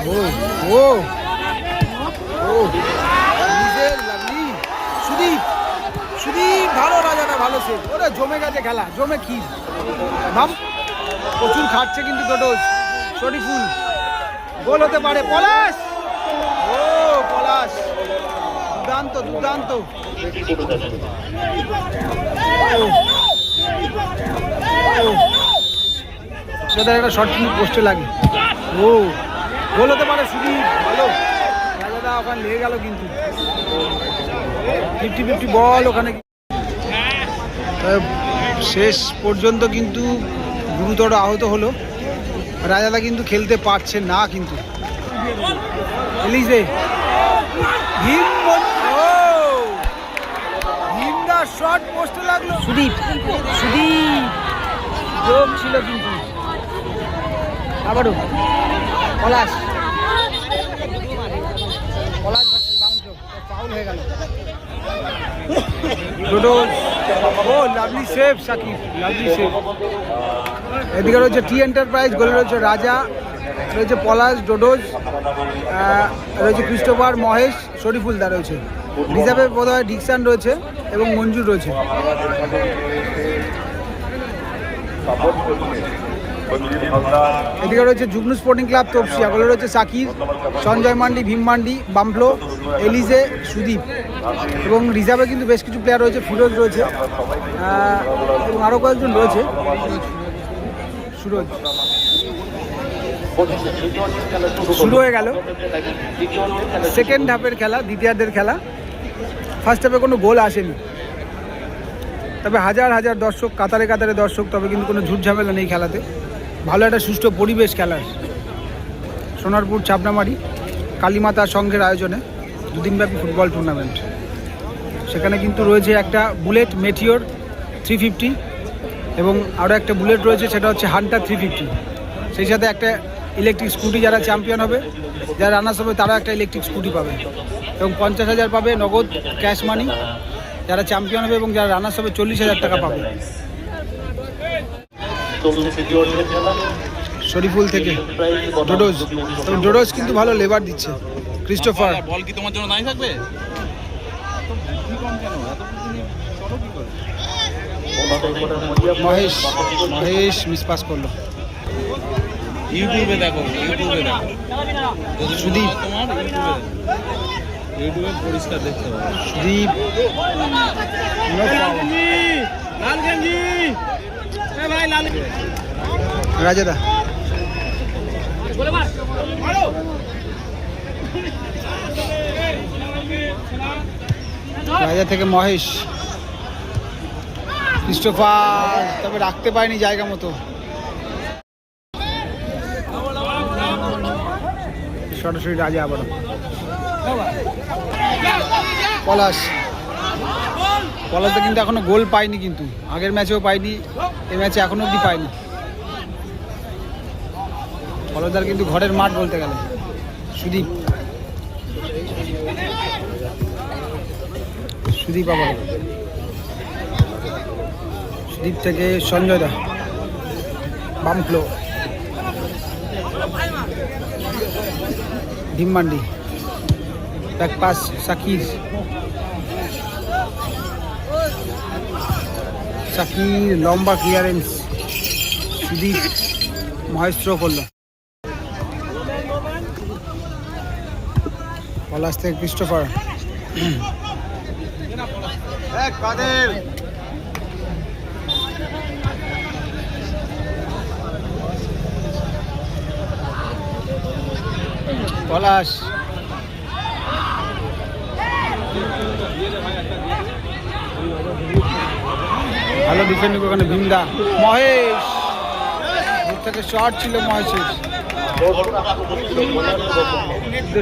ও ও সুদীপ সুদীপ ভালো রাজাটা ভালো সে ওরা জমে গেছে খেলা জমে কি ভাব প্রচুর খাটছে কিন্তু টোটোস শরীফুল গোল হতে পারে পলাশ ও পলাশ দুর্দান্ত দুর্দান্ত। সেটা একটা শর্ট কিন্তু পোস্টে লাগে ও গোল হতে পারে সুদীপ। ভালো। রাজাদা ওখানে লেগে গেল কিন্তু। ফিফটি ফিফটি বল ওখানে। শেষ পর্যন্ত কিন্তু গুরুতর আহত হলো। রাজাদা কিন্তু খেলতে পারছে না কিন্তু। এলিজে। পোস্টে লাগল। সুদীপ সুদীপ। যোগ ছিল কিন্তু। আবারও। পলাশ। পলাশ ফাউল হয়ে গেল। ও lovely save Sakib. Lovely save এদিকে রয়েছে টি এন্টারপ্রাইজ গোলে রয়েছে রাজা রয়েছে পলাশ ডোডোজ রয়েছে ক্রিস্টোফার মহেশ শরীফুলদা রয়েছে। রিজার্ভে বোধহয় ডিকসান রয়েছে এবং মঞ্জুর রয়েছে। এদিকে রয়েছে যুগ্ন স্পোর্টিং ক্লাব তপসিয়া। গোলে রয়েছে সাকির, সঞ্জয় মান্ডি, ভীম মান্ডি, বামফ্লো, এলিজে, সুদীপ। এবং রিজার্ভে কিন্তু বেশ কিছু প্লেয়ার রয়েছে, ফিরোজ রয়েছে এবং আরও কয়েকজন রয়েছে। সুরজ। শুরু হয়ে গেল। সেকেন্ড হাফের খেলা, দ্বিতীয়ার্ধের খেলা। ফার্স্ট হাফে কোনো গোল আসেনি। তবে হাজার হাজার দর্শক, কাতারে কাতারে দর্শক, তবে কিন্তু কোনো ঝুট ঝামেলা নেই খেলাতে। ভালো একটা সুষ্ঠু পরিবেশ খেলার সোনারপুর চাপনামারি কালীমাতা সংঘের আয়োজনে দুদিনব্যাপী ফুটবল টুর্নামেন্ট সেখানে কিন্তু রয়েছে একটা বুলেট মেটিওর থ্রি ফিফটি এবং আরও একটা বুলেট রয়েছে, সেটা হচ্ছে হান্টার থ্রি ফিফটি সেই সাথে একটা ইলেকট্রিক স্কুটি যারা চ্যাম্পিয়ন হবে, যারা রানার্স হবে তারা একটা ইলেকট্রিক স্কুটি পাবে। এবং পঞ্চাশ হাজার পাবে নগদ ক্যাশ মানি যারা চ্যাম্পিয়ন হবে এবং যারা রানার্স হবে, চল্লিশ হাজার টাকা পাবে। শরীফুল থেকে। ডোডোজ। তবে ডোডোজ কিন্তু ভালো লেবার দিচ্ছে। ক্রিস্টোফার। বল কি তোমার জন্য নাই থাকবে? মহেশ। মহেশ মিসপাস করল। ইউটিউবে দেখো ইউটিউবে দেখো। সুদীপ। তোমার ইউটিউবে ইউটিউবে পরিষ্কার দেখতে পাবে সুদীপ। লাল গেঞ্জি রাজাদা। রাজা থেকে মহেশ। ক্রিস্টোফার তবে রাখতে পারেনি জায়গা মতো। সরাসরি রাজা আবার পলাশ। পলাশ তো কিন্তু এখনও গোল পায়নি কিন্তু। আগের ম্যাচেও পায়নি এই ম্যাচে এখনও অব্দি পায়নি। ফলদার কিন্তু ঘরের মাঠ বলতে গেলে। সুদীপ। সুদীপ আবার। সুদীপ থেকে সঞ্জয় দা। বামফ্লো ভীমমান্ডি ব্যাক পাস সাকির সাকির লম্বা ক্লিয়ারেন্স সুদীপ মহেশ করল। পলাশ থেকে ক্রিস্টোফার পলাশ। ভালো ডিফেন্ডিং ওখানে, ভিমদা। মহেশ! থেকে শর্ট ছিল মহেশের।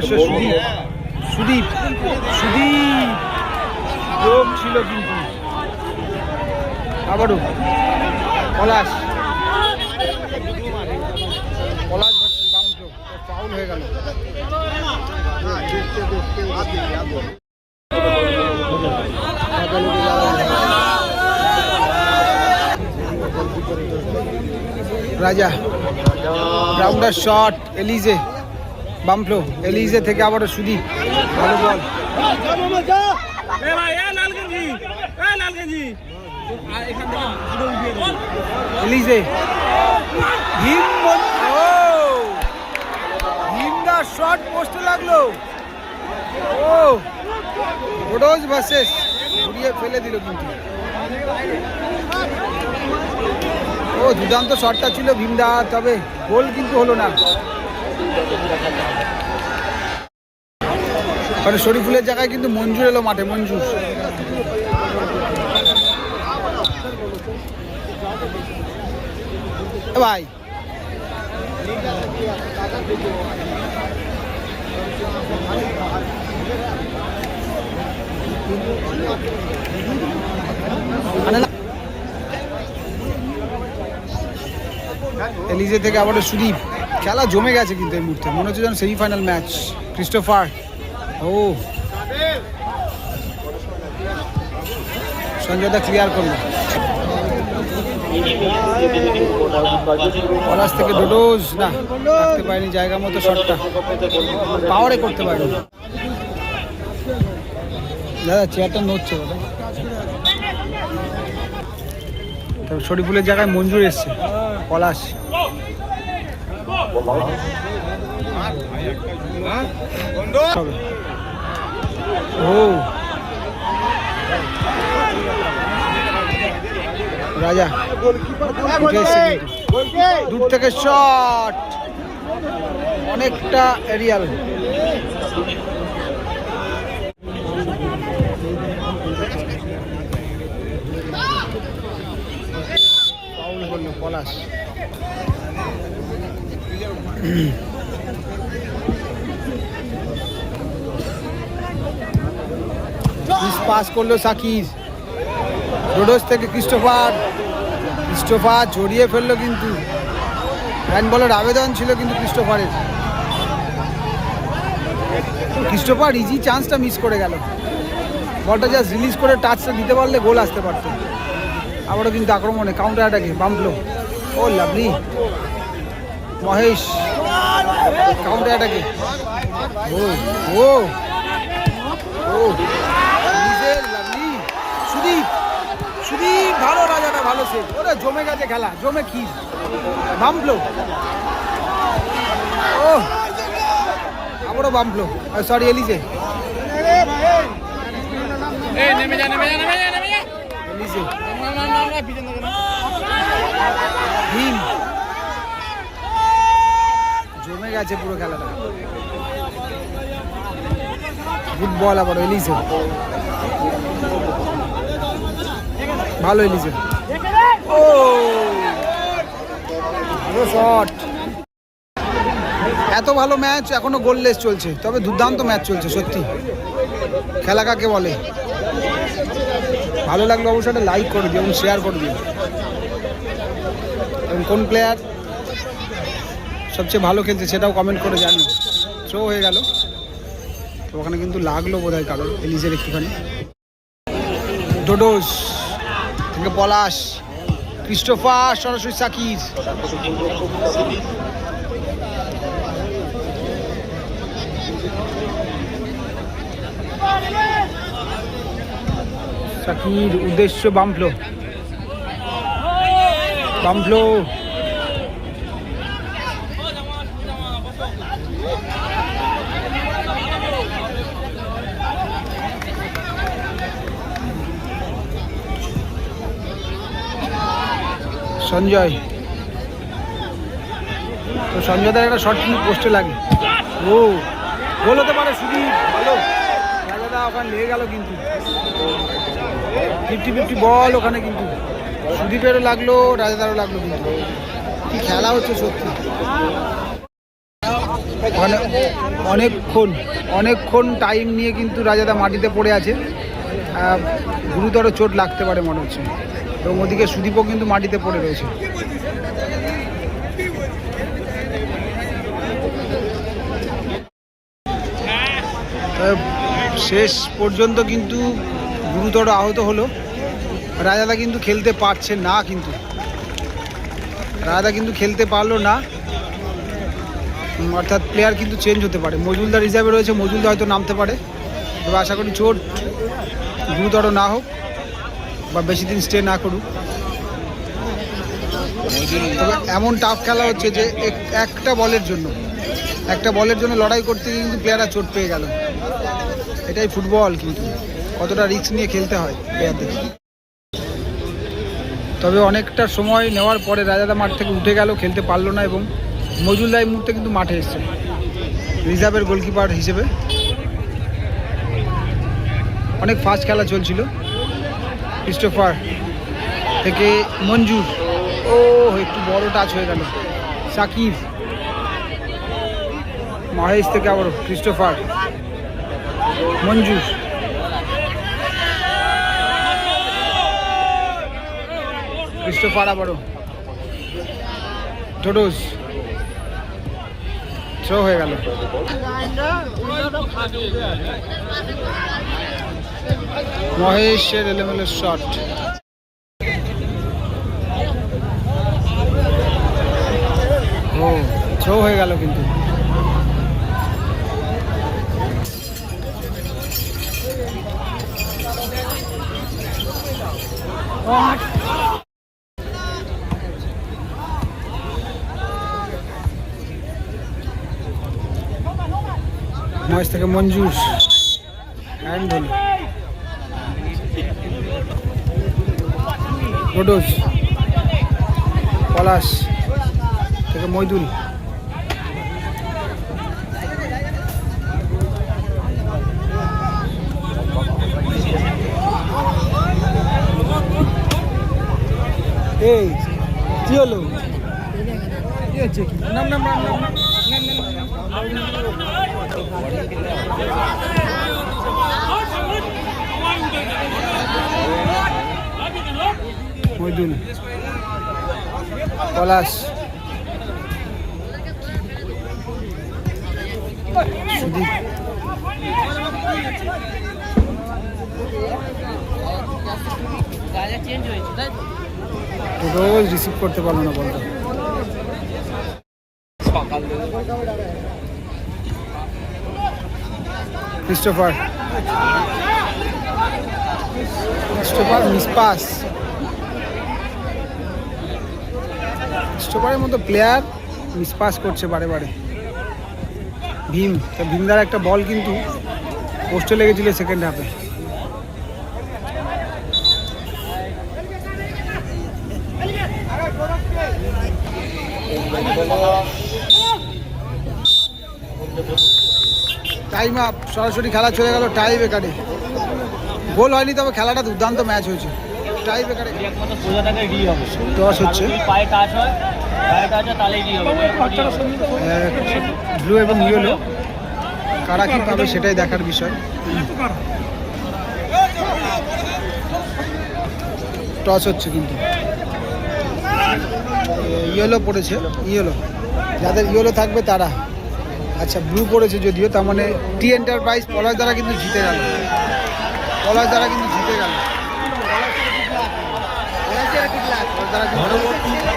সুদীপ। সুদীপ। ছিল কিন্তু। আবারও। পলাশ ভার্সেস বাউন্সো ফাউল হয়ে গেল রাজা। গ্রাউন্ডার শট, এলিজে, বামফ্লো, এলিজে থেকে আবারও সুদীপ। ভালো বল। এলিজে। ভীম ভীমদা শট পোস্টে লাগল। ও! রোডোজ ভার্সেস ঘুরিয়ে ফেলে দিল কিন্তু। ও, দুর্দান্ত শটটা ছিল ভীমদা তবে গোল কিন্তু হলো না। মানে শরীফুলের জায়গায় কিন্তু মঞ্জুর এলো মাঠে, মঞ্জুর। ভাই। এলিজে থেকে আবারও সুদীপ। খেলা জমে গেছে কিন্তু এই মুহূর্তে। মনে হচ্ছে যেন সেমিফাইনাল ম্যাচ ক্রিস্টোফার ও। সঞ্জয়দা ক্লিয়ার করল। পলাশ থেকে ডোডোজ না, রাখতে পারেনি জায়গা মতো শটটা পাওয়ারে করতে পারেনি। দাদা চেয়ারটা নড়ছে শরীফুলের জায়গায় মঞ্জুর এসছে পলাশ। ও রাজা। দূর থেকে শট অনেকটা এরিয়াল ফাউল পলাশ পাস করল সাকির রোডোস থেকে ক্রিস্টোফার ক্রিস্টোফার জড়িয়ে ফেলল কিন্তু। হ্যান্ড বলের আবেদন ছিল কিন্তু ক্রিস্টোফারের ক্রিস্টোফার ইজি চান্সটা মিস করে গেল। বলটা জাস্ট রিলিজ করে টাচটা দিতে পারলে গোল আসতে পারত। আবারও কিন্তু আক্রমণে কাউন্টার অ্যাটাকে বাম্পলো ও লাভলি। মহেশ কাউন্টার অ্যাটাকে ও ও ও। লাভলি। সুদীপ সুদীপ ভালো রাজাটা ভালো সে ওরা জমে গেছে খেলা জমে কি বাম্পলো ও আবারও বাম্পলো সরি এলিজে। নেমে যা নেমে যা নেমে যা নেমে যা। এলিজে। ভীম। জমে গেছে পুরো খেলাটা। গুড বল আবার এলিজে ভালো এলিজে ও! ভালো শট এত ভালো ম্যাচ এখনও গোললেস চলছে, তবে দুর্দান্ত ম্যাচ চলছে, সত্যি। খেলা কাকে বলে? ভালো লাগলে অবশ্যই লাইক করে দিও এবং শেয়ার করে দিও। এবং কোন প্লেয়ার সবচেয়ে ভালো খেলছে সেটাও কমেন্ট করে জানি থ্রো হয়ে গেল। তো ওখানে কিন্তু লাগল বোধ হয় কারোর এলিজের একটুখানি। ডোডোস থেকে পলাশ ক্রিস্টোফার সরাসরি সাকির সাকির উদ্দেশ্য বামফ্লো বামফ্লো। সঞ্জয়। তো সঞ্জয়দার একটা শর্ট পোস্টে লাগে। ও, গোল হতে পারে সুদীপ। ভালো। রাজাদা ওখানে লেগে গেল কিন্তু। ফিফটি ফিফটি বল ওখানে কিন্তু। সুদীপেরও লাগল, রাজাদারও লাগল কিন্তু। কি খেলা হচ্ছে সত্যি। ওখানে অনেকক্ষণ অনেকক্ষণ টাইম নিয়ে কিন্তু রাজাদা মাটিতে পড়ে আছে। গুরুতর চোট লাগতে পারে মনে হচ্ছে। এবং ওদিকে সুদীপও কিন্তু মাটিতে পড়ে রয়েছে। শেষ পর্যন্ত কিন্তু গুরুতর আহত হলো। রাজাদা কিন্তু খেলতে পারছে না কিন্তু। রাজাদা কিন্তু খেলতে পারল না। অর্থাৎ প্লেয়ার কিন্তু চেঞ্জ হতে পারে। মজুলদার রিজার্ভে রয়েছে মজুলদার হয়তো নামতে পারে। তবে আশা করি চোট গুরুতর না হোক বা বেশি দিন স্টে না করুক। তবে এমন টাফ খেলা হচ্ছে যে এক- একটা বলের জন্য, একটা বলের জন্য লড়াই করতে কিন্তু প্লেয়াররা চোট পেয়ে গেল। এটাই ফুটবল কিন্তু। কতটা রিস্ক নিয়ে খেলতে হয় প্লেয়ারদের তবে অনেকটা সময় নেওয়ার পরে রাজাদা মাঠ থেকে উঠে গেল, খেলতে পারল না এবং মজুলদার এই মুহূর্তে কিন্তু মাঠে এসছে। রিজার্ভের গোলকিপার হিসেবে। অনেক ফাস্ট খেলা চলছিল। ক্রিস্টোফার থেকে মঞ্জুর। ও, একটু বড় টাচ হয়ে গেল। সাকিব। মহেশ থেকে আবার ক্রিস্টোফার মঞ্জুর। ক্রিস্টোফার আবারও টোটোস। থ্রো হয়ে গেল। মহেশের এলোমেলো শট। ও থ্রো হয়ে গেল কিন্তু। মহেশ থেকে মঞ্জুর। হ্যান্ড হলো রোডোজ পলাশ থেকে মইদুল। এই, কি হলো? কি হচ্ছে? নাম নাম নাম নাম। পলাশ। রোজ রিসিভ করতে পারল না বলটা ক্রিস্টোফার ক্রিস্টোফার মিসপাস ক্রিস্টোফারের মতো প্লেয়ার মিসপাস করছে বারে বারে। ভীম, তা ভীমদার একটা বল কিন্তু পোস্টে লেগেছিল সেকেন্ড হাফে টাইম আপ সরাসরি খেলা চলে গেল টাই বেকারে গোল হয়নি তবে খেলাটা দুর্দান্ত ম্যাচ হয়েছে। টাই বেকারে দশ হচ্ছে। টাচ হয় ব্লু এবং ইয়েলো কারা কি পাবে সেটাই দেখার বিষয়। টস হচ্ছে কিন্তু। ইয়েলো পড়েছে ইয়েলো যাদের ইয়েলো থাকবে তারা। আচ্ছা ব্লু করেছে যদিও, তার মানে টি এন্টারপ্রাইজ পলাশ দ্বারা কিন্তু জিতে গেল। পলাশ দ্বারা কিন্তু জিতে গেল। দ্বারা।